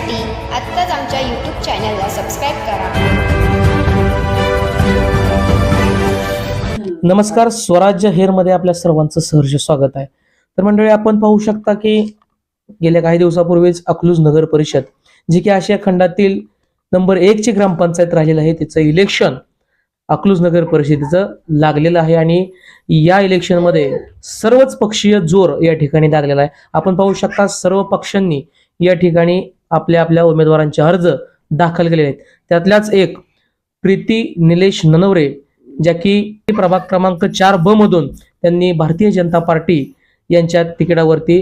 पाहण्यासाठी आत्ताच आमच्या यूट्यूब चॅनलला सबस्क्राईब करा. नमस्कार स्वराज्य हेरमध्ये आपल्या सर्वांचं सहर्ष स्वागत आहे. तर मंडळी आपण पाहू शकता की गेल्या काही दिवसापूर्वीच अकलूज नगर परिषद जी की आशिया खंडातील नंबर एक ची ग्रामपंचायत राहिलेलं आहे तिचं इलेक्शन अकलूज नगर परिषदेचं लागलेलं आहे आणि या इलेक्शनमध्ये सर्वच पक्षीय जोर या ठिकाणी लागलेला आहे. आपण पाहू शकता सर्व पक्षांनी या ठिकाणी आपल्या आपल्या उमेदवारांचे अर्ज दाखल केलेले आहेत. त्यातल्याच एक प्रीती निलेश ननवरे ज्या की प्रभाग क्रमांक चार ब मधून त्यांनी भारतीय जनता पार्टी यांच्या तिकिटावरती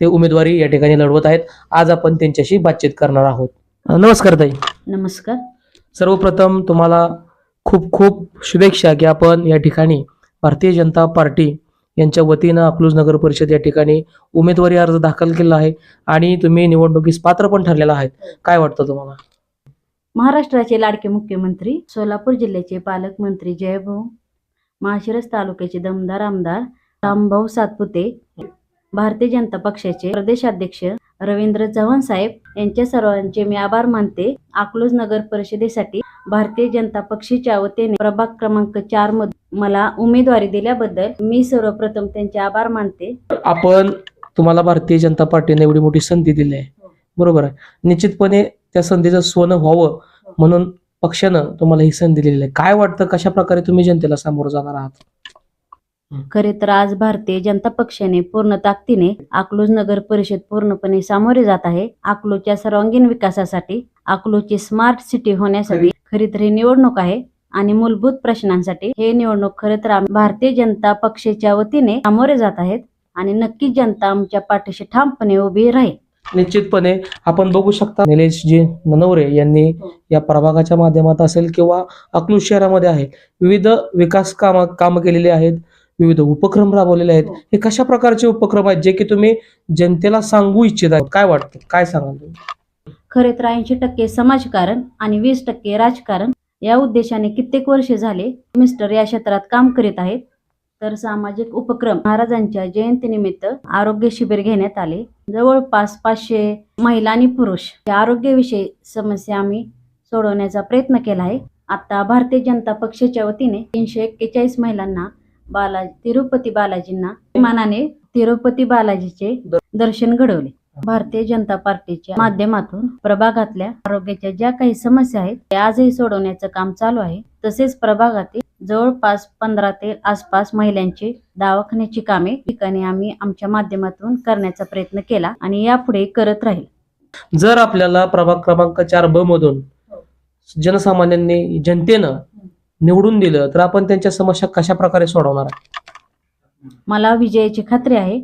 ते उमेदवारी या ठिकाणी लढवत आहेत. आज आपण त्यांच्याशी बातचीत करणार आहोत. नमस्कार ताई. नमस्कार. सर्वप्रथम तुम्हाला खूप खूप शुभेच्छा की आपण या ठिकाणी भारतीय जनता पार्टी यांच्या वतीनं अकलूज नगर परिषद या ठिकाणी उमेदवारी अर्ज दाखल केला आहे आणि तुम्ही निवडणुकीस पात्र पण ठरलेला आहेत काय वाटतं तुम्हाला? महाराष्ट्राचे लाडके मुख्यमंत्री सोलापूर जिल्ह्याचे पालकमंत्री जयभाऊ माळशिरस तालुक्याचे दमदार आमदार रामभाऊ सातपुते भारतीय जनता पक्षाचे प्रदेशाध्यक्ष रवींद्र चव्हाण साहेब यांच्या सर्वांचे मी आभार मानते. अकलूज नगर परिषदेसाठी भारतीय जनता पक्षाच्या वतीने प्रभाग क्रमांक चारमध्ये मला उमेदवारी दिल्याबद्दल मी सर्वप्रथम त्यांचे आभार मानते. आपण तुम्हाला भारतीय जनता पार्टीने एवढी मोठी संधी दिली आहे. बरोबर आहे. निश्चितपणे त्या संधीचं सोनं व्हावं म्हणून पक्षानं तुम्हाला ही संधी दिलेली आहे. काय वाटतं कशा प्रकारे तुम्ही जनतेला सामोरं जाणार आहात? खरे तर आज भारतीय जनता पक्षाने पूर्ण ताकदीने अकलूज नगर परिषद पूर्णपणे सामोरे जात आहे. अकलूजच्या सर्वांगीण विकासासाठी अकलूजची स्मार्ट सिटी होण्यासाठी खरी तर ही निवडणूक आहे आणि मूलभूत प्रश्नांसाठी हे निवडणूक खरे तर भारतीय जनता पक्षाच्या वतीने सामोरे जात आहेत आणि नक्कीच जनता आमच्या पाठीशी ठामपणे उभी राहील. निश्चितपणे आपण बघू शकता निलेशजी ननवरे यांनी या प्रभागाच्या माध्यमात असेल किंवा अकलूज शहरामध्ये आहे विविध विकास काम कामं केलेली आहेत विविध उपक्रम राबवलेले आहेत. हे कशा प्रकारचे उपक्रम आहेत जे की तुम्ही जनतेला सांगू इच्छित आहेत? काय वाटतं? काय सांगाल तुम्ही? खरे तर ऐंशी टक्के समाजकारण आणि वीस टक्के राजकारण या उद्देशाने कित्येक वर्ष झाले मिस्टर या क्षेत्रात काम करीत आहेत. तर सामाजिक उपक्रम महाराजांच्या जयंतीनिमित्त आरोग्य शिबिर घेण्यात आले. जवळपास पाचशे महिला आणि पुरुष या आरोग्यविषयी समस्या आम्ही सोडवण्याचा प्रयत्न केला आहे. आता भारतीय जनता पक्षाच्या वतीने तीनशे एक्केचाळीस महिलांना बाला तिरुपती बालाजींना विमानाने तिरुपती बालाजीचे दर्शन घडवले. भारतीय जनता पार्टीच्या माध्यमातून प्रभागातल्या आरोग्याच्या ज्या काही समस्या आहेत त्या आजही सोडवण्याचं काम चालू आहे. तसेच प्रभागातील जवळपास पंधरा ते आसपास महिलांची दवाखान्याची कामे ठिकाणी आम्ही आमच्या माध्यमातून करण्याचा प्रयत्न केला आणि यापुढे करत राहील. जर आपल्याला प्रभाग क्रमांक चार ब मधून जनसामान्यांनी जनतेनं निवडून दिलं तर आपण त्यांच्या समस्या कशा प्रकारे सोडवणार? आहे मला विजयाची खात्री आहे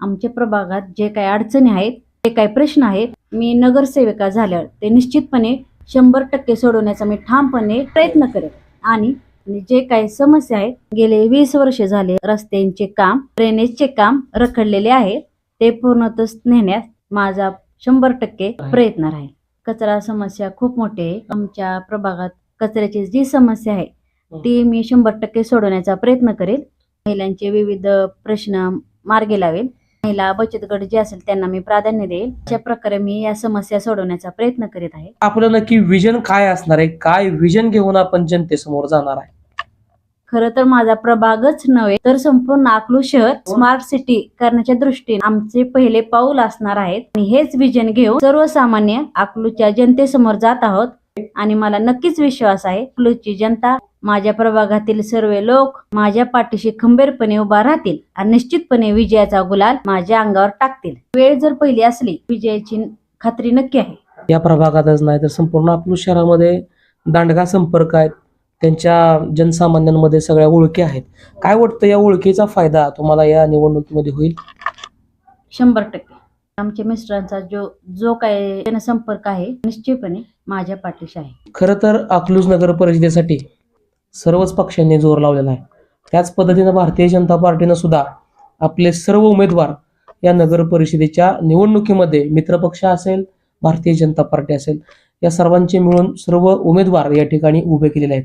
आमच्या प्रभागात जे काही अडचणी आहेत जे काही प्रश्न आहेत मी नगरसेविका झाल्यावर ते निश्चितपणे शंभर टक्के सोडवण्याचा मी ठामपणे प्रयत्न करेन. आणि जे काही समस्या आहेत गेले वीस वर्ष झाले रस्त्यांचे काम ड्रेनेजचे काम रखडलेले आहे ते पूर्णतच नेण्यास माझा शंभर टक्के प्रयत्न राहील. कचरा समस्या खूप मोठी आहे. आमच्या प्रभागात कचऱ्याची जी समस्या आहे ती मी शंभर टक्के सोडवण्याचा प्रयत्न करेल. महिलांचे विविध प्रश्न मार्गी लावेल. महिला बचत गट जे असेल त्यांना मी प्राधान्य देईल. अशा प्रकारे मी या समस्या सोडवण्याचा प्रयत्न करीत आहे. आपलं नक्की विजन काय असणार आहे? काय विजन घेऊन आपण जनतेसमोर जाणार आहे? खरं तर माझा प्रभागच नव्हे तर संपूर्ण अकलूज शहर स्मार्ट सिटी करण्याच्या दृष्टीने आमचे पहिले पाऊल असणार आहेत. आणि हेच विजन घेऊन सर्वसामान्य अकलूजच्या जनतेसमोर जात आहोत. आणि मला नक्कीच विश्वास आहे अकलूजची जनता माझ्या प्रभागातील सर्व लोक माझ्या पाठीशी खंबीरपणे उभा राहतील आणि निश्चितपणे विजयाचा गुलाल माझ्या अंगावर टाकतील. वेळ जर पहिली असली विजयाची खात्री नक्की आहे. या प्रभागातच नाही तर संपूर्ण अकलूज शहरामध्ये दांडगा संपर्क आहेत. त्यांच्या जनसामान्यांमध्ये सगळ्या ओळखी आहेत. काय वाटतं या ओळखीचा फायदा तुम्हाला या निवडणुकीमध्ये होईल? शंभर टक्के. आमच्या मिस्टरांचा जो जो काही जनसंपर्क आहे निश्चितपणे माझ्या पाठीशी आहे. खरं तर अकलूज नगर परिषदेसाठी सर्वच पक्षांनी जोर लावलेला आहे. त्याच पद्धतीनं भारतीय जनता पार्टीनं सुद्धा आपले सर्व उमेदवार या नगर परिषदेच्या निवडणुकीमध्ये मित्रपक्ष असेल भारतीय जनता पार्टी असेल या सर्वांचे मिळून सर्व उमेदवार या ठिकाणी उभे केलेले आहेत.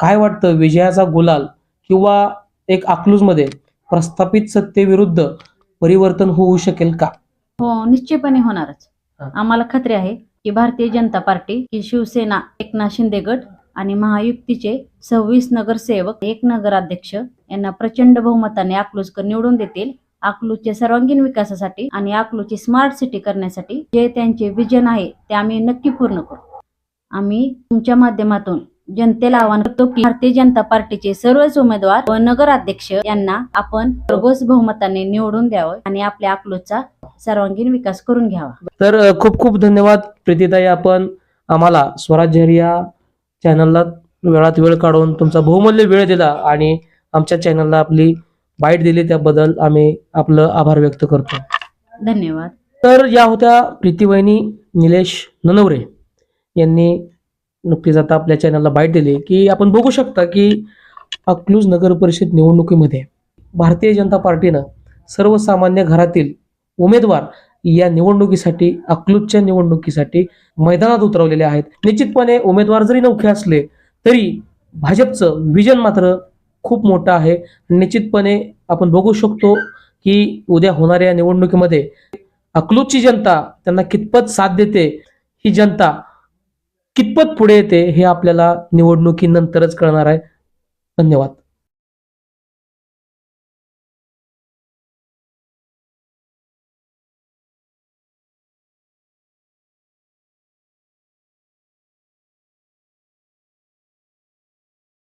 काय वाटतं विजयाचा गुलाल किंवा एक अकलूजमध्ये प्रस्थापित सत्तेविरुद्ध परिवर्तन होऊ शकेल का? हो निश्चितपणे होणारच. हा. आम्हाला खात्री आहे की की भारतीय जनता पार्टी की शिवसेना एकनाथ शिंदे गट आणि महायुक्तीचे सव्वीस नगरसेवक एक नगराध्यक्ष यांना प्रचंड बहुमताने अकलूजकर निवडून देतील. अकलूजच्या सर्वांगीण विकासासाठी आणि अकलूजची स्मार्ट सिटी करण्यासाठी जे त्यांचे विजन आहे ते आम्ही नक्की पूर्ण करू. आम्ही तुमच्या माध्यमातून जनतेला आवाहन करतो की भारतीय जनता पार्टीचे सर्वच उमेदवार व नगराध्यक्ष यांना आपण प्रगोस बहुमताने निवडून द्यावं आणि आपल्या अकलूजचा सर्वांगीण विकास करून घ्यावा. तर खूप खूप धन्यवाद प्रीतीताई. आपण आम्हाला स्वराज्य चॅनलला वेळात वेळ काढून तुमचा बहुमूल्य वेळ दिला आणि आमच्या चॅनलला आपली बाईट दिली त्याबद्दल आम्ही आपलं आभार व्यक्त करतो. धन्यवाद. तर या होत्या प्रीतीवहिनी निलेश ननवरे यांनी नुकतीच आता आपल्या चॅनलला बाईट दिली की आपण बघू शकता की अकलूज नगर परिषद निवडणुकीमध्ये भारतीय जनता पार्टीनं सर्वसामान्य घरातील उमेदवार या निवडणुकीसाठी अकलूजच्या निवडणुकीसाठी मैदानात उतरवलेले आहेत. निश्चितपणे उमेदवार जरी नौखे असले तरी भाजपचं विजन मात्र खूप मोठं आहे. निश्चितपणे आपण बघू शकतो की उद्या होणाऱ्या निवडणुकीमध्ये अकलूजची जनता त्यांना कितपत साथ देते ही जनता कितपत पुढे येते हे आपल्याला निवडणुकीनंतरच कळणार आहे. धन्यवाद.